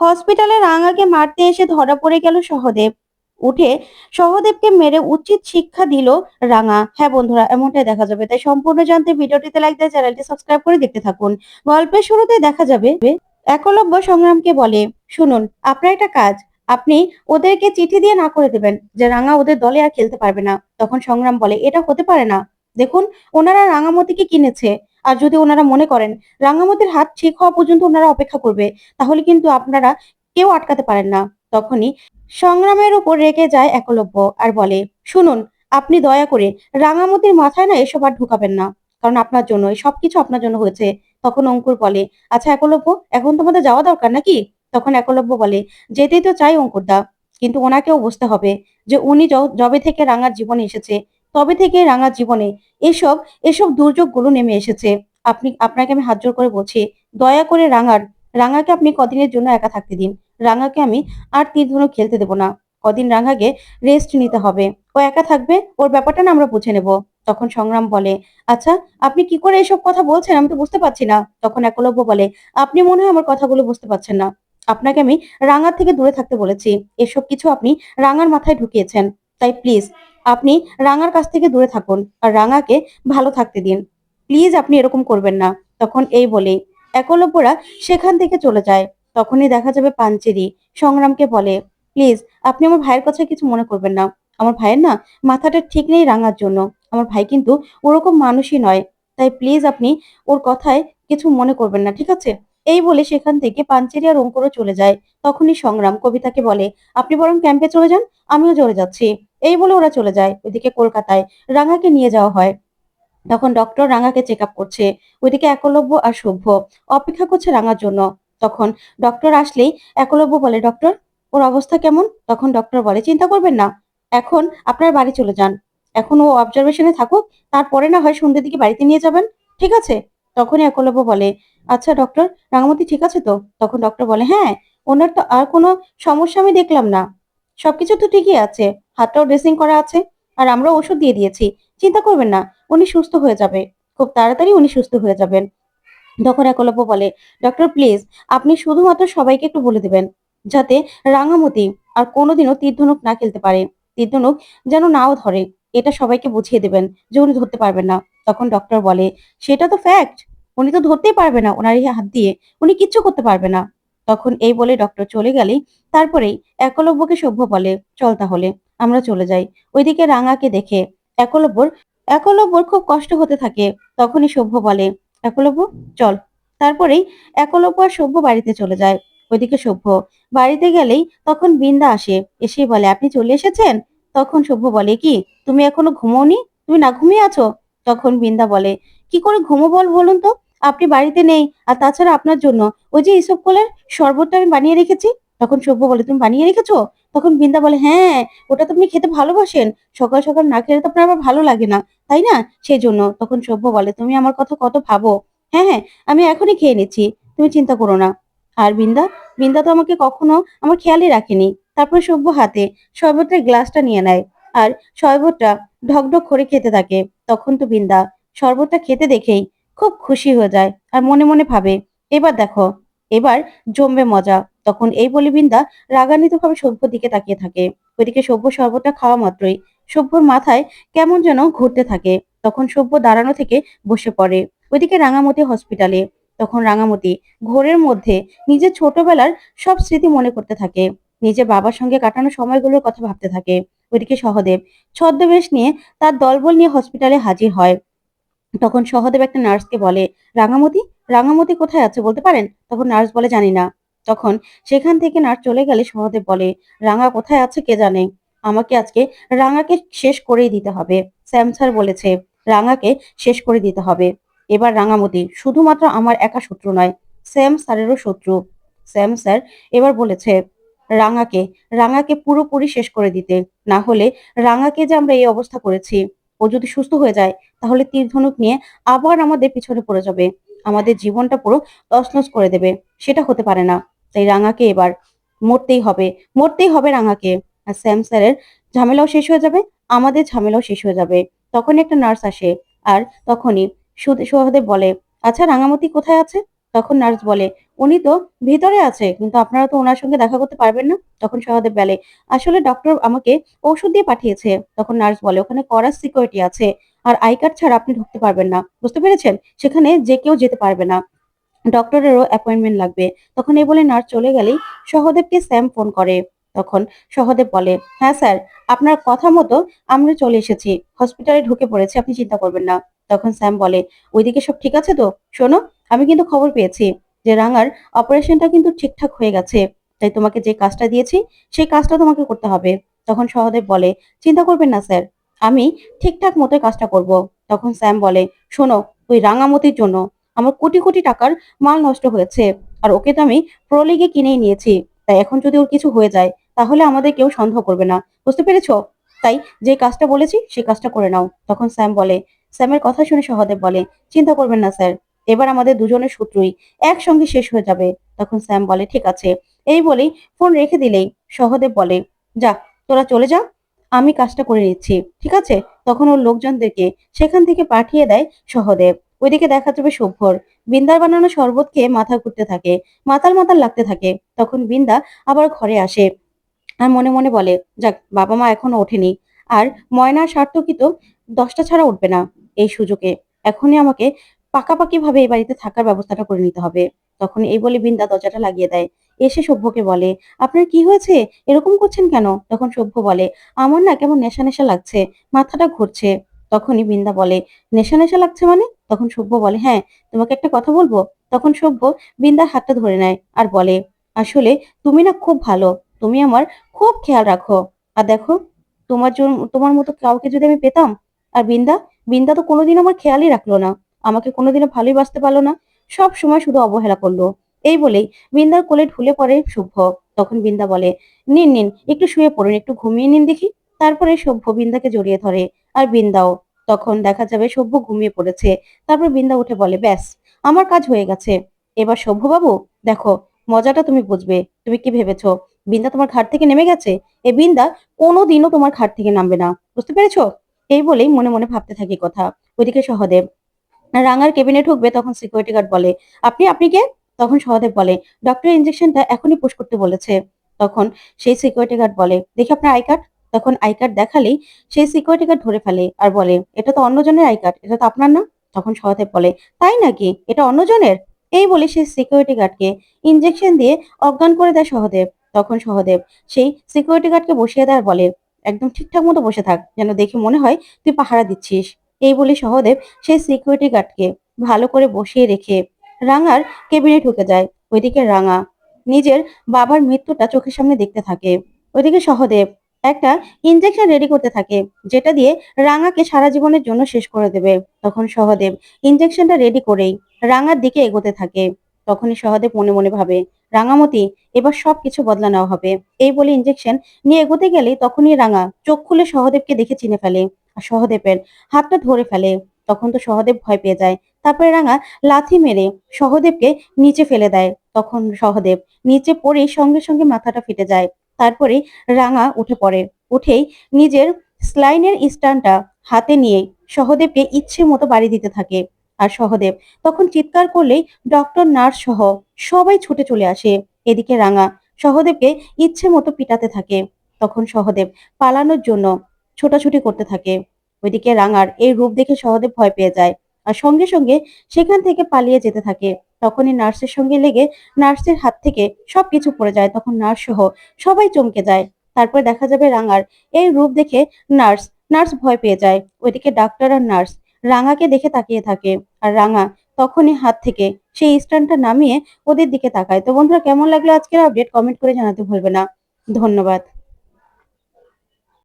হসপিটালে রাঙাকে মারতে এসে ধরা পড়ে গেল সহদেব। উঠে সহদেবকে মেরে উচিত শিক্ষা দিল রাঙা। হ্যাঁ বন্ধুরা, এমনটাই দেখা যাবে। তাই সম্পূর্ণ জানতে ভিডিওটিতে লাইক দিয়ে চ্যানেলটি সাবস্ক্রাইব করে দেখতে থাকুন। গল্পের শুরুতে দেখা যাবে একলব্য সংগ্রামকে বলে, শুনুন, আপনার একটা কাজ। আপনি ওদেরকে চিঠি দিয়ে না করে দেবেন যে রাঙা ওদের দলে আর খেলতে পারবে না। তখন সংগ্রাম বলে, এটা হতে পারে না। দেখুন, ওনারা রাঙামতিকে কিনেছে। আর যদি ওনারা মনে করেন রাঙামতির হাত ঠিক হওয়া পর্যন্ত ওনারা অপেক্ষা করবে, তাহলে কিন্তু আপনারা কেউ আটকাতে পারেন না। তখনই সংগ্রামের উপর রেগে যায় একলব্য আর বলে, শুনুন, আপনি দয়া করে রাঙামতির মাথায় না এসব আর ঢুকাবেন না, কারণ আপনার জন্য সবকিছু আপনার জন্য হয়েছে। তখন অঙ্কুর বলে আচ্ছা একলব্য, এখন তোমাদের যাওয়া দরকার নাকি? তখন একলব্য বলে, যেতেই তো চাই অঙ্কুরদা, কিন্তু ওনাকেও বুঝতে হবে যে উনি যবে থেকে রাঙার জীবনে এসেছে, তবে থেকে রাঙার জীবনে এসব এসব দুর্যোগগুলো নেমে এসেছে। আপনি, আপনাকে আমি হাত জোর করে বলছি, দয়া করে রাঙার, রাঙাকে আপনি কদিনের জন্য একা থাকতে দিন। রাঙাকে আমি আর তীর ধনুক খেলতে দেবো না। কদিন রাঙাকে রেস্ট নিতে হবে। ও একা থাকবে, ওর ব্যাপারটা না আমরা বুঝে নেব। তখন সংগ্রাম বলে আচ্ছা আপনি কি করে এসব কথা বলছেন? আমি তো বুঝতে পারছি না। তখন একলব্য বলে, আপনি মনে হয় আমার কথাগুলো বুঝতে পারছেন না। আপনাকে আমি রাঙার থেকে দূরে থাকতে বলেছি। এসব কিছু আপনি রাঙার মাথায় ঢুকিয়েছেন। তাই প্লিজ আপনি রাঙার কাছ থেকে দূরে থাকুন আর রাঙাকে ভালো থাকতে দিন। প্লিজ আপনি এরকম করবেন না। তখন এই বলে একলব্যরা সেখান থেকে চলে যায়। তখনই দেখা যাবে পাঞ্চেরি সংগ্রামকে বলে, প্লিজ, আপনি আমার ভাইয়ের কথা কিছু মনে করবেন না। আমার ভাইয়ের না মাথাটা ঠিক নেই রাঙার জন্য। আমার ভাই কিন্তু ওরকম মানুষই নয়। তাই প্লিজ আপনি ওর কথায় কিছু মনে করবেন না, ঠিক আছে? এই বলে সেখান থেকে পাঞ্চেরি আর অঙ্কুরও চলে যায়। তখনই সংগ্রাম কবিতাকে বলে, আপনি বরং ক্যাম্পে চলে যান, আমিও চলে যাচ্ছি। এই বলে ওরা চলে যায় ওইদিকে কলকাতায়, রাঙাকে নিয়ে যাওয়া হয়। তখন ডক্টর রাঙাকে চেক আপ করছে। ওইদিকে একলব্য আর সভ্য অপেক্ষা করছে রাঙার জন্য। তখন ডক্টর আসলেই একলব্য বলে ডক্টর ওর অবস্থা কেমন? তখন ডক্টর বলে, চিন্তা করবেন না, এখন আপনার বাড়ি চলে যান। এখন ও অবজারভেশনে থাকুক, তারপরে না হয় সন্ধ্যের দিকে বাড়িতে নিয়ে যাবেন। ঠিক আছে? তখনই একলব্য বলে আচ্ছা ডক্টর রাঙামতি ঠিক আছে তো? তখন ডক্টর বলে হ্যাঁ ওনার তো আর কোনো সমস্যা আমি দেখলাম না। সবকিছু তো ঠিকই আছে, হাতটাও ড্রেসিং করা আছে, আর আমরা ওষুধ দিয়ে দিয়েছি, চিন্তা করবেন না, উনি সুস্থ হয়ে যাবে, খুব তাড়াতাড়ি উনি সুস্থ হয়ে যাবেন। তখন একলব্য বলে ডক্টর প্লিজ আপনি শুধুমাত্র সবাইকে একটু বলে দেবেন, যাতে রাঙামতি আর কোনোদিনও তীর্ধনুক না খেলতে পারে তীর্ধনুক যেন নাও ধরে, এটা সবাইকে বুঝিয়ে দেবেন যে উনি ধরতে পারবেন না। তখন ডক্টর বলে, সেটা তো ফ্যাক্ট উনি তো ধরতেই পারবে না ওনার হাত দিয়ে, উনি কিচ্ছু করতে পারবে না। তখন এই বলে ডক্টর চলে গেলেই তারপরেই একলব্যকে সভ্য বলে, চল তাহলে, আমরা চলে যাই। ওইদিকে রাঙাকে দেখে একলব্যর একলব্যর খুব কষ্ট হতে থাকে, তখনই সভ্য বলে, একলব্য, চল। তারপরেই একলব্য আর সভ্য বাড়িতে চলে যায়। ওইদিকে সভ্য বাড়িতে গেলেই তখন বিন্দা আসে, এসে বলে, আপনি চলে এসেছেন? তখন সভ্য বলে, কি, তুমি এখনও ঘুমোনি তুমি না ঘুমিয়ে আছো? তখন বিন্দা বলে, কি করে ঘুমো বল বলুন তো? আপনি বাড়িতে নেই, আর তাছাড়া আপনার জন্য। ওই যে ইসব কোলের শরবতটা আমি বানিয়ে রেখেছি, তখন সভ্য বলে, তুমি বানিয়ে রেখেছো? তখন বৃন্দা বলে হ্যাঁ ওটা তো আপনি খেতে ভালোবাসেন। সকাল সকাল না খেলে তো আপনার আবার ভালো লাগে না, তাই না? সেই জন্য তখন সভ্য বলে, তুমি আমার কথা কত ভাবো? হ্যাঁ হ্যাঁ আমি এখনই খেয়ে নিচ্ছি, তুমি চিন্তা করো না। আর বিন্দা বিন্দা তো আমাকে কখনো আমার খেয়ালই রাখেনি। তারপরে সভ্য হাতে শরবতের গ্লাসটা নিয়ে নেয়, আর শরবতটা ঢকঢক করে খেতে থাকে। তখন তো বিন্দা শরবতটা খেতে দেখেই খুব খুশি হয়ে যায় আর মনে মনে ভাবে, এবার দেখো, এবার জমবে মজা। তখন এই বলে বিন্দা রাগান্বিত ভাবে সভ্য দিকে তাকিয়ে থাকে। ওইদিকে সভ্য শরবতটা খাওয়া মাত্রই। সভ্যর মাথায় কেমন যেন ঘুরতে থাকে। তখন সভ্য দাঁড়ানো থেকে বসে পড়ে। ওইদিকে রাঙামতি হসপিটালে তখন রাঙামতি ঘোরের মধ্যে নিজের ছোটবেলার সব স্মৃতি মনে করতে থাকে। নিজের বাবার সঙ্গে কাটানো সময়গুলোর কথা ভাবতে থাকে। ওইদিকে সহদেব, ছদ্মবেশ নিয়ে তার দলবল নিয়ে হসপিটালে হাজির হয়। তখন সহদেব একটা নার্সকে বলে, রাঙামতি রাঙামতি কোথায় আছে বলতে পারেন? তখন নার্স বলে, জানি না। তখন সেখান থেকে নার্স চলে গেলে সহদেব বলে, রাঙা কোথায় আছে কে জানে? আমাকে আজকে রাঙাকে শেষ করেই দিতে হবে। স্যাম স্যার বলেছে, রাঙাকে শেষ করে দিতে হবে। এবার রাঙামতি, শুধুমাত্র আমার একা শত্রু নয়, স্যাম স্যারেরও শত্রু। স্যাম স্যার এবার বলেছে, রাঙাকে রাঙাকে পুরোপুরি শেষ করে দিতে। না হলে রাঙাকে যে আমরা এই অবস্থা করেছি ও যদি সুস্থ হয়ে যায়, তাহলে তীর ধনুক নিয়ে আবার আমাদের পিছনে পড়ে যাবে। আমাদের জীবনটা পুরো তছনছ করে দেবে। সেটা হতে পারে না। তাই রাঙাকে এবার মরতেই হবে। মরতেই হবে রাঙাকে। আর স্যাম স্যারের ঝামেলাও শেষ হয়ে যাবে, আমাদের ঝামেলাও শেষ হয়ে যাবে। তখন একটা নার্স আসে আর তখনই সহদেব বলে আচ্ছা রাঙামতি কোথায় আছে? তখন নার্স বলে উনি তো ভিতরে আছে, কিন্তু আপনারা তো ওনার সঙ্গে দেখা করতে পারবেন না। তখন সহদেব বলে, আসলে ডক্টর আমাকে ঔষধ দিয়ে পাঠিয়েছে। তখন নার্স বলে, ওখানে কড়া সিকিউরিটি আছে, আর আই কার্ড ছাড়া আপনি ঢুকতে পারবেন না। বুঝতে পেরেছেন? সেখানে যে কেউ যেতে পারবে না। ডক্টরেরও অ্যাপয়েন্টমেন্ট লাগবে। তখন এই বলে নার্স চলে গেলেই সহদেবকে স্যাম ফোন করে। তখন সহদেব বলে হ্যাঁ স্যার আপনার কথা মতো আমরা চলে এসেছি। হসপিটালে ঢুকে পড়েছি, আপনি চিন্তা করবেন না। তখন স্যাম বলে, ওইদিকে সব ঠিক আছে তো? শোনো, আমি কিন্তু খবর পেয়েছি। যে রাঙার অপারেশনটা কিন্তু ঠিকঠাক হয়ে গেছে, তাই তোমাকে যে কাজটা দিয়েছি, সেই কাজটা তোমাকে করতে হবে। তখন সহদেব বলে, চিন্তা করবেন না, স্যার। আমি ঠিকঠাক মতো কাজটা করব। তখন স্যাম বলে, শোনো, ওই রাঙামতির জন্য আমার কোটি কোটি টাকার মাল নষ্ট হয়েছে, আর ওকে তো আমি প্রো লিগে কিনেই নিয়েছি। তাই এখন যদি ওর কিছু হয়ে যায়, তাহলে আমাদের কেউ সন্দেহ করবে না। বুঝতে পেরেছ? তাই যে কাজটা বলেছি সেই কাজটা করে নাও। তখন স্যাম বলে, স্যামের কথা শুনে সহদেব বলে, চিন্তা করবেন না, স্যার। এবার আমাদের দুজনের সূত্রই একসঙ্গে শেষ হয়ে যাবে। তখন স্যাম বলে, ঠিক আছে। এই বলেই ফোন রেখে দিলেই সহদেব বলে, যা, তোরা চলে যা, আমি কাজটা করে নিচ্ছি, ঠিক আছে? তখন ওর লোকজনদেরকে সেখান থেকে পাঠিয়ে দেয় সহদেব। ওইদিকে দেখা যাবে শুভ্রর বিন্দার বানানো শরবত খেয়ে মাথা ঘুরতে থাকে, মাতাল মাতাল লাগতে থাকে। তখন বিন্দা আবার ঘরে আসে আর মনে মনে বলে, যাক, বাবা মা এখনও ওঠেনি। আর ময়না সার্থকিত দশটা ছাড়া উঠবে না এই সুযোগে। এখনই আমাকে পাকাপাকি ভাবে এই বাড়িতে থাকার ব্যবস্থাটা করে নিতে হবে। তখন এই বলে বিন্দা দরজাটা লাগিয়ে দেয়। এসে সভ্যকে বলে, আপনার কি হয়েছে? এরকম করছেন কেন? তখন সভ্য বলে, আমার না কেমন নেশা নেশা লাগছে, মাথাটা ঘুরছে। তখনই বিন্দা বলে, নেশা নেশা লাগছে মানে? তখন সভ্য বলে হ্যাঁ তোমাকে একটা কথা বলব? তখন সভ্য বিন্দার হাতটা ধরে নেয় আর বলে, আসলে তুমি না খুব ভালো, তুমি আমার খুব খেয়াল রাখো। আর দেখো, তোমার জন্য তোমার মতো কাউকে যদি আমি পেতাম? আর বিন্দা বিন্দা তো কোনোদিন আমার খেয়ালই রাখল না। আমাকে কোনোদিনও ভালোই বাঁচতে পারল না। সব সময় শুধু অবহেলা করল। এই বলেই বিন্দার কোলে ঢুলে পড়ে শুভ্র তখন বিন্দা বলে, নিন নিন, একটু শুয়ে পড়ুন, একটু ঘুমিয়ে নিন দেখি। তারপরে সভ্য বিন্দাকে জড়িয়ে ধরে আর বিন্দাও। তখন দেখা যাবে সভ্য ঘুমিয়ে পড়েছে। তারপর বিন্দা উঠে বলে, ব্যাস, আমার কাজ হয়ে গেছে। এবার সভ্যবাবু, দেখো, মজাটা তুমি বুঝবে। তুমি কি ভেবেছো, বিন্দা তোমার ঘাট থেকে নেমে গেছে? এ বিন্দা কোনোদিনও তোমার ঘাট থেকে নামবে না। বুঝতে পেরেছ? এই বলেই মনে মনে ভাবতে থাকি কথা। ওইদিকে সহদেব রাঙার কেবিনে ঢুকবে তখন সিকিউরিটি গার্ড বলে, আপনি আপনি কে? তখন সহদেব বলে ডক্টর ইঞ্জেকশনটা এখনই পুশ করতে বলেছে। তখন সেই সিকিউরিটি গার্ড বলে, দেখি আপনার আই কার্ড তখন আই কার্ড দেখালেই সেই সিকিউরিটি গার্ড ধরে ফেলে আর বলে, এটা তো অন্যজনের আই কার্ড এটা তো আপনার না? তখন সহদেব বলে, তাই নাকি? এটা অন্যজনের? এই বলে সেই সিকিউরিটি গার্ডকে ইঞ্জেকশন দিয়ে অজ্ঞান করে দেয় সহদেব। তখন সহদেব সেই সিকিউরিটি গার্ডকে বসিয়ে দেয় আর বলে, একদম ঠিকঠাক মতো বসে থাক, যেন দেখে মনে হয় তুই পাহারা দিচ্ছিস। এই বলে সহদেব সেই সিকিউরিটি গার্ডকে ভালো করে বসিয়ে রেখে রাঙার কেবিনে ঢুকে যায়। ওইদিকে রাঙা নিজের বাবার মৃত্যুটা চোখের সামনে দেখতে থাকে। ওইদিকে সহদেব একটা ইনজেকশন রেডি করতে থাকে, যেটা দিয়ে রাঙাকে সারা জীবনের জন্য শেষ করে দেবে। তখন সহদেব ইনজেকশনটা রেডি করেই রাঙার দিকে এগোতে থাকে। তখনই সহদেব মনে মনে ভাবে, রাঙামতি, এবার সব কিছু বদলা নেওয়া হবে। এই বলে ইনজেকশন নিয়ে এগোতে গেলে তখনই রাঙা চোখ খুলে সহদেবকে দেখে চিনে ফেলে। সহদেবের হাতটা ধরে ফেলে। তখন তো সহদেব ভয় পেয়ে যায়। তারপরে রাঙা লাথি মেরে সহদেবকে নিচে ফেলে দেয়। তখন সহদেব নিচে পড়ে সঙ্গে সঙ্গে মাথাটা ফেটে যায়। তারপরে রাঙা উঠে পড়ে। উঠেই নিজের স্লাইনের স্টানটা হাতে নিয়ে সহদেবকে ইচ্ছে মতো বাড়ি দিতে থাকে। আর সহদেব তখন চিৎকার করলেই ডক্টর, নার্স সহ সবাই ছুটে চলে আসে। এদিকে রাঙা সহদেবকে ইচ্ছে মতো পিটাতে থাকে। তখন সহদেব পালানোর জন্য ছোটাছুটি করতে থাকে। ওইদিকে রাঙার এই রূপ দেখে সহদেব ভয় পেয়ে যায়। আর সঙ্গে সঙ্গে সেখান থেকে পালিয়ে যেতে থাকে। তখনই নার্সের সঙ্গে লেগে নার্সের হাত থেকে সবকিছু পড়ে যায়। তখন নার্স সহ সবাই চমকে যায়। তারপর দেখা যাবে রাঙার এই রূপ দেখে নার্স নার্স ভয় পেয়ে যায়। ওইদিকে ডাক্তার আর নার্স রাঙাকে দেখে তাকিয়ে থাকে। আর রাঙা তখনই হাত থেকে সেই স্ট্যান্ডটা নামিয়ে ওদের দিকে তাকায়। তো বন্ধুরা, কেমন লাগল আজকের আপডেট? কমেন্ট করে জানাতে ভুলবে না। ধন্যবাদ।